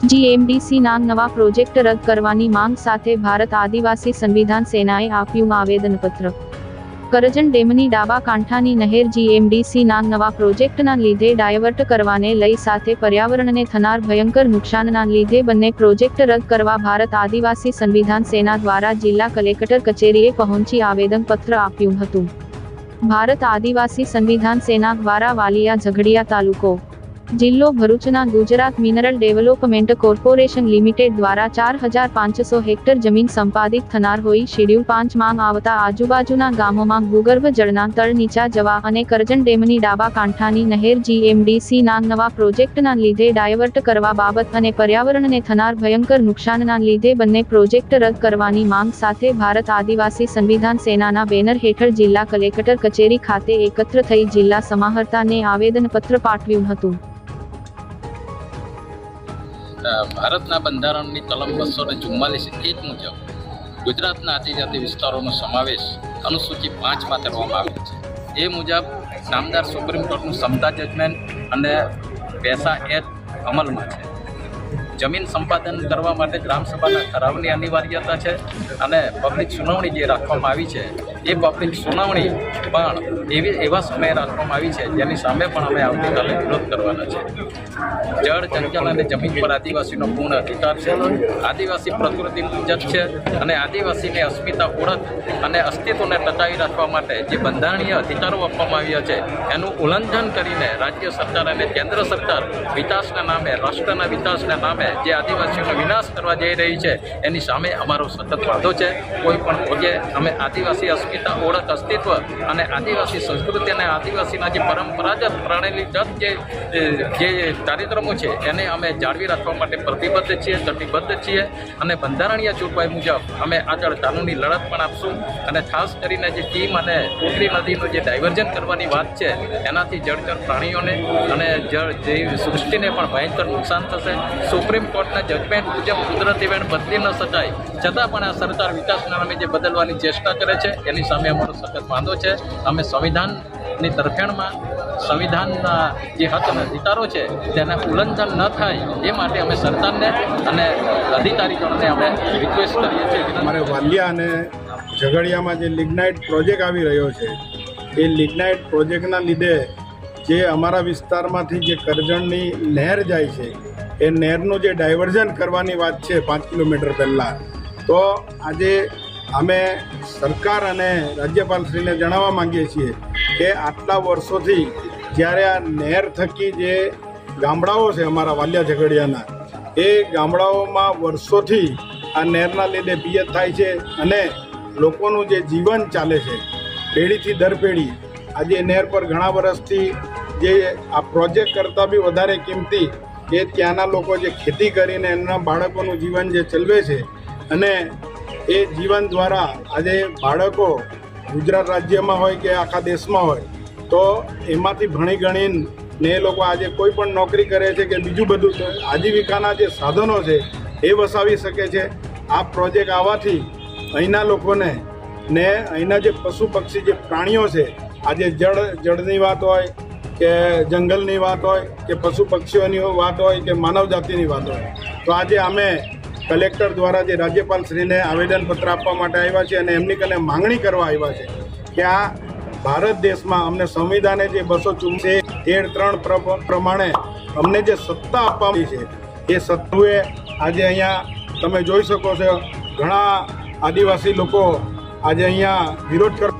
જીએમડીસીના નવા પ્રોજેક્ટ રદ કરવાની માંગ સાથે ભારત આદિવાસી સંવિધાન સેનાએ આપ્યું આવેદનપત્ર. કરજણ ડેમની ડાબા કાંઠાની નહેર જીએમડીસીના નવા પ્રોજેક્ટના લીધે ડાયવર્ટ કરવાને લઈ સાથે પર્યાવરણને થનાર ભયંકર નુકસાનના લીધે બંને પ્રોજેક્ટ રદ કરવા ભારત આદિવાસી સંવિધાન સેના દ્વારા જિલ્લા કલેક્ટર કચેરીએ પહોંચી આવેદનપત્ર આપ્યું હતું. ભારત આદિવાસી સંવિધાન સેના દ્વારા વાલિયા ઝઘડિયા તાલુકો જિલ્લો ભરૂચના Gujarat mineral development corporation limited દ્વારા ચાર હજાર પાંચસો હેક્ટર જમીન સંપાદિત થનાર હોઈ શેડ્યુલ પાંચમાં આવતા આજુબાજુના ગામોમાં ભૂગર્ભ જળના તળ નીચા જવા અને કરજણ ડેમની ડાબા કાંઠાની નહેર જીએમડીસીના નવા પ્રોજેક્ટના લીધે ડાયવર્ટ કરવા બાબત અને પર્યાવરણને થનાર ભયંકર નુકસાનના લીધે બંને પ્રોજેક્ટ રદ કરવાની માંગ સાથે ભારત આદિવાસી સંવિધાન સેનાના બેનર હેઠળ જિલ્લા કલેક્ટર કચેરી ખાતે એકત્ર થઈ જિલ્લા સમાહર્તાને આવેદનપત્ર પાઠવ્યું હતું. ભારતના બંધારણની કલમ બસો ને ચુમ્માલીસ એક મુજબ ગુજરાતના આદિજાતિ વિસ્તારોનો સમાવેશ અનુસૂચિ પાંચમાં કરવામાં આવ્યો છે. એ મુજબ નામદાર સુપ્રીમ કોર્ટનું સમતા જજમેન્ટ અને પેસા એક્ટ અમલમાં છે. જમીન સંપાદન કરવા માટે ગ્રામસભાના ઠરાવની અનિવાર્યતા છે અને પબ્લિક સુનાવણી જે રાખવામાં આવી છે એ બાબતની સુનાવણી પણ એવી એવા સમયે રાખવામાં આવી છે, જેની સામે પણ અમે આવતીકાલે વિરોધ કરવાના છે. જળ, જંગલ અને જમીન પર આદિવાસીનો પૂર્ણ અધિકાર છે. આદિવાસી પ્રકૃતિ પૂજક છે અને આદિવાસીની અસ્મિતા ઓળખ અને અસ્તિત્વને ટકાવી રાખવા માટે જે બંધારણીય અધિકારો આપવામાં આવ્યા છે, એનું ઉલ્લંઘન કરીને રાજ્ય સરકાર અને કેન્દ્ર સરકાર વિકાસના નામે, રાષ્ટ્રના વિકાસના નામે જે આદિવાસીઓનો વિનાશ કરવા જઈ રહી છે, એની સામે અમારો સતત વાંધો છે. કોઈ પણ ભોગે અમે આદિવાસી અસ્મિતા ઓળખ અસ્તિત્વ અને આદિવાસી સંસ્કૃતિ અને આદિવાસીના જે પરંપરાગત પ્રણાલીગત જે જે કાર્યક્રમો છે, એને અમે જાળવી રાખવા માટે પ્રતિબદ્ધ છીએ કટિબદ્ધ છીએ અને બંધારણીય જોગવાઈ મુજબ અમે આગળ કાનૂની લડત પણ આપશું અને ખાસ કરીને જે ટીમ અને કોટલી નદીનું જે ડાયવર્ઝન કરવાની વાત છે, એનાથી જળચર પ્રાણીઓને અને જળ જે સૃષ્ટિને પણ ભયંકર નુકસાન થશે. સુપ્રીમ કોર્ટના જજમેન્ટ મુજબ કુદરતી વેણ બદલી ન શકાય છતાં પણ આ સરકાર વિકાસના નામે જે બદલવાની ચેષ્ટા કરે છે, એની સામે અમારો સખત વાંધો છે. અમે સંવિધાનની તરફેણમાં સંવિધાનના જે હક અને અધિકારો છે, તેના ઉલ્લંઘન ન થાય એ માટે અમે સરકારને અને અધિકારીગણને અમે રિક્વેસ્ટ કરીએ છીએ. અમારે વાલિયા અને ઝઘડિયામાં જે લિગ્નાઇટ પ્રોજેક્ટ આવી રહ્યો છે, એ લિગ્નાઇટ પ્રોજેક્ટના લીધે જે અમારા વિસ્તારમાંથી જે કરજણની નહેર જાય છે, એ નહેરનું જે ડાયવર્ઝન કરવાની વાત છે પાંચ કિલોમીટર પહેલાં તો આજે અમે સરકાર અને રાજ્યપાલશ્રીને જણાવવા માંગીએ છીએ કે આટલા વર્ષોથી જ્યારે આ નહેર થકી જે ગામડાઓ છે અમારા વાલિયા ઝઘડિયાના, એ ગામડાઓમાં વર્ષોથી આ નહેરના લીધે પિયત થાય છે અને લોકોનું જે જીવન ચાલે છે, પેઢીથી દર પેઢી, આજે નહેર પર ઘણા વર્ષથી જે આ પ્રોજેક્ટ કરતાં બી વધારે કિંમતી, એ ત્યાંના લોકો જે ખેતી કરીને એમના બાળકોનું જીવન જે ચલવે છે અને એ જીવન દ્વારા આજે બાળકો ગુજરાત રાજ્યમાં હોય કે આખા દેશમાં હોય, તો એમાંથી ભણી ગણીને ને એ લોકો આજે કોઈ પણ નોકરી કરે છે કે બીજું બધું આજીવિકાના જે સાધનો છે એ વસાવી શકે છે. આ પ્રોજેક્ટ આવવાથી અહીંના લોકોને ને અહીંના જે પશુ પક્ષી જે પ્રાણીઓ છે, આજે જળ, જળની વાત હોય કે જંગલની વાત હોય કે પશુ પક્ષીઓની વાત હોય કે માનવ જાતિની વાત હોય, તો આજે અમે કલેક્ટર દ્વારા જે રાજ્યપાલશ્રીને આવેદનપત્ર આપવા માટે આવ્યા છે અને એમની કને માંગણી કરવા આવ્યા છે કે આ ભારત દેશમાં અમને સંવિધાને જે બસો ચુમ્સે તેર ત્રણ પ્ર- પ્રમાણે અમને જે સત્તા આપવાની છે, એ સત્તુએ આજે અહીંયા તમે જોઈ શકો છો, ઘણા આદિવાસી લોકો આજે અહીંયા વિરોધ કર